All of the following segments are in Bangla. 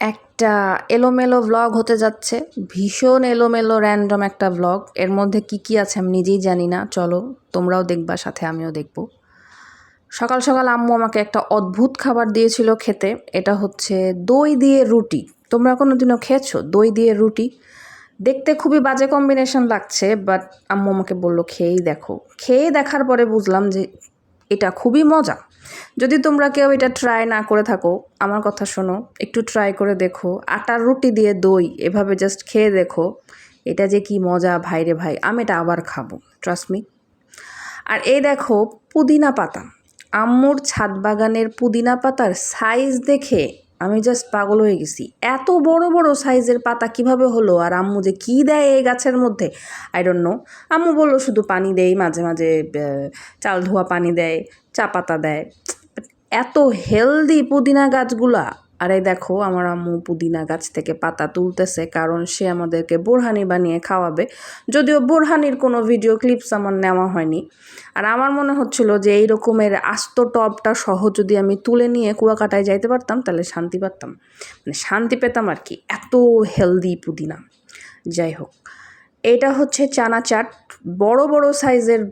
একটা এলোমেলো ভ্লগ হতে যাচ্ছে, ভীষণ এলোমেলো র্যান্ডম একটা ভ্লগ এর মধ্যে কি কি আছে আমি নিজেই জানি না, চলো তোমরাও দেখবা, সাথে আমিও দেখব। সকাল সকাল আম্মু আমাকে একটা অদ্ভুত খাবার দিয়েছিল খেতে, এটা হচ্ছে দই দিয়ে রুটি। তোমরা কোনো দিনও খেয়েছো? দই দিয়ে রুটি? দেখতে খুবই বাজে কম্বিনেশন লাগছে বাট আম্মু আমাকে বলল, খেয়েই দেখো। খেয়ে দেখার পরে বুঝলাম যে এটা খুবই মজা। যদি তোমরা কেউ এটা ট্রাই না করে থাকো, আমার কথা শোনো, একটু ট্রাই করে দেখো। আটার রুটি দিয়ে দই এভাবে জাস্ট খেয়ে দেখো, এটা যে কি মজা, ভাই রে ভাই, আমি এটা আবার খাব ট্রাস্ট মি আর এই দেখো, পুদিনা পাতা। আম্মুর ছাদ বাগানের পুদিনা পাতার সাইজ দেখে আমি জাস্ট পাগল হয়ে গেছি। এত বড় বড় সাইজের পাতা কীভাবে হলো? আর আম্মু যে কী দেয় এই গাছের মধ্যে? আই ডোন্ট নো আম্মু বলল, শুধু পানি দেয় মাঝে মাঝে চাল ধোয়া পানি দেয়, চা পাতা দেয়। এত হেলদি পুদিনা গাছগুলা। আরে দেখো, আমার আম্মু পুদিনা গাছ থেকে পাতা তুলতেছে, কারণ সে আমাদেরকে বোরহানি বানিয়ে খাওয়াবে। যদিও বোরহানির কোনো ভিডিও ক্লিপস আমার নেওয়া হয়নি। আর আমার মনে হচ্ছিল যে এই রকমের আস্ত টবটা সহ যদি আমি তুলে নিয়ে কুয়াকাটায় যাইতে পারতাম, তাহলে শান্তি পারতাম। মানে শান্তি পেতাম আর কি, এত হেলদি পুদিনা। যাই হোক, এটা হচ্ছে চানা চাট, বড় বড় সাইজের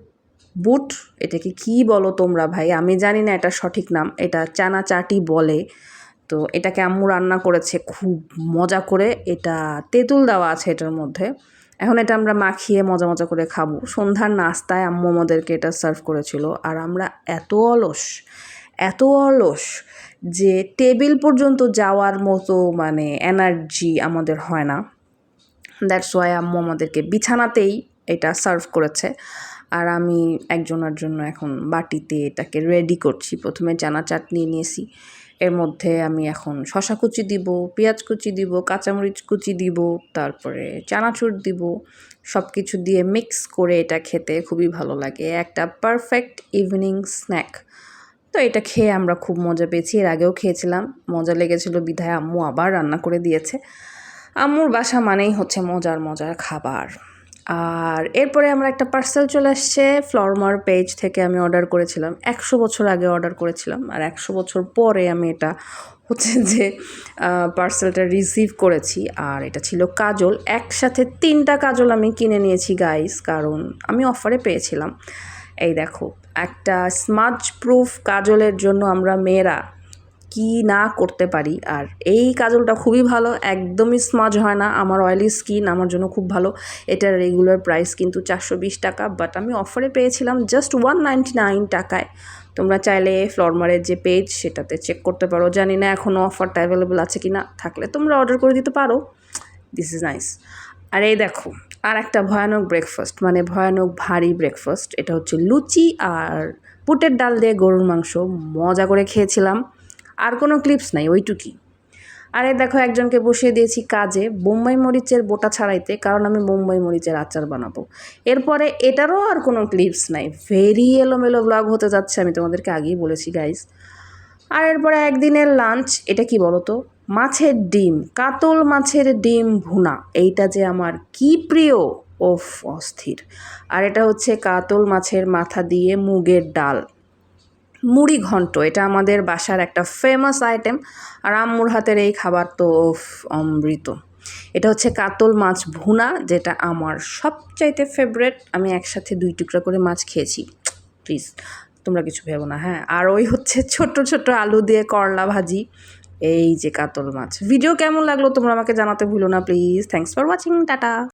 বুট। এটাকে কি বলো তোমরা ভাই? আমি জানি না এটা সঠিক নাম, এটা চানা চাটি বলে। তো এটাকে আম্মু রান্না করেছে খুব মজা করে। এটা তেঁতুল দেওয়া আছে এটার মধ্যে। এখন এটা আমরা মাখিয়ে মজা মজা করে খাব। সন্ধ্যার নাস্তায় আম্মু আমাদেরকে এটা সার্ভ করেছিল। আর আমরা এত অলস এত অলস যে টেবিল পর্যন্ত যাওয়ার মতো মানে এনার্জি আমাদের হয় না। দ্যাটস ওয়াই আম্মু আমাদেরকে বিছানাতেই এটা সার্ভ করেছে। আর আমি একজনের জন্য এখন বাটিতে এটাকে রেডি করছি। প্রথমে চানা চাটনি নিয়েছি। এর মধ্যে আমি এখন শশা কুচি দিব, পেঁয়াজ কুচি দিব, কাঁচামরিচ কুচি দিব, তারপরে চানাচুর দিব সব কিছু দিয়ে মিক্স করে এটা খেতে খুবই ভালো লাগে। একটা পারফেক্ট ইভিনিং স্ন্যাক তো এটা খেয়ে আমরা খুব মজা পেয়েছি, এর আগেও খেয়েছিলাম। মজা লেগেছিল, বিধায় আম্মু আবার রান্না করে দিয়েছে। আম্মুর বাসা মানেই হচ্ছে মজার মজার খাবার। আর এরপরে আমরা একটা পার্সেল চলে আসছে ফ্লরমার পেজ থেকে আমি অর্ডার করেছিলাম। একশো বছর আগে অর্ডার করেছিলাম আর একশো বছর পরে আমি এটা হচ্ছে যে পার্সেলটা রিসিভ করেছি আর এটা ছিল কাজল। একসাথে তিনটা কাজল আমি কিনে নিয়েছি গাইস কারণ আমি অফারে পেয়েছিলাম। এই দেখো, একটা স্মাজ প্রুফ কাজলের জন্য আমরা মেয়েরা কি না করতে পারি। আর এই কাজলটা খুবই ভালো, একদমই স্মাজ হয় না। আমার অয়েলি স্কিন আমার জন্য খুব ভালো। এটার রেগুলার প্রাইস কিন্তু চারশো বিশ টাকা বাট আমি অফারে পেয়েছিলাম জাস্ট ওয়ান টাকায়। তোমরা চাইলে ফ্লরমারের যে পেজ সেটাতে চেক করতে পারো। জানি না এখনও অফারটা অ্যাভেলেবেল আছে কি না থাকলে তোমরা অর্ডার করে দিতে পারো। দিস ইজ নাইস আর এই দেখো, আর একটা ভয়ানক ব্রেকফাস্ট মানে ভয়ানক ভারী ব্রেকফাস্ট এটা হচ্ছে লুচি আর বুটের ডাল দিয়ে গরুর মাংস। মজা করে খেয়েছিলাম। আর কোনো ক্লিপস নাই, ওইটুকুই। আরে দেখো, একজনকে বসিয়ে দিয়েছি কাজে, বোম্বাই মরিচের বোটা ছাড়াইতে, কারণ আমি বোম্বাই মরিচের আচার বানাবো। এরপরে এটারও আর কোনো ক্লিপস নাই ভেরি এলোমেলো ব্লগ হতে যাচ্ছে, আমি তোমাদেরকে আগেই বলেছি গাইজ আর এরপরে একদিনের লাঞ্চ এটা কি বলো তো মাছের ডিম, কাতল মাছের ডিম ভুনা, এইটা যে আমার কি প্রিয়, ওফ, অস্থির। আর এটা হচ্ছে কাতল মাছের মাথা দিয়ে মুগের ডাল। মুড়ি ঘন্ট, এটা আমাদের বাসার একটা ফেমাস আইটেম আর আম্মুর হাতের এই খাবার তো অমৃত। এটা হচ্ছে কাতল মাছ ভুনা, যেটা আমার সবচাইতে ফেভারেট আমি একসাথে দুই টুকরা করে মাছ খেয়েছি। প্লিজ তোমরা কিছু ভেবো না হ্যাঁ। আর ওই হচ্ছে ছোট ছোট আলু দিয়ে করলা ভাজি, এই যে কাতল মাছ। ভিডিও কেমন লাগল তোমরা আমাকে জানাতে ভুলো না please thanks for watching tata.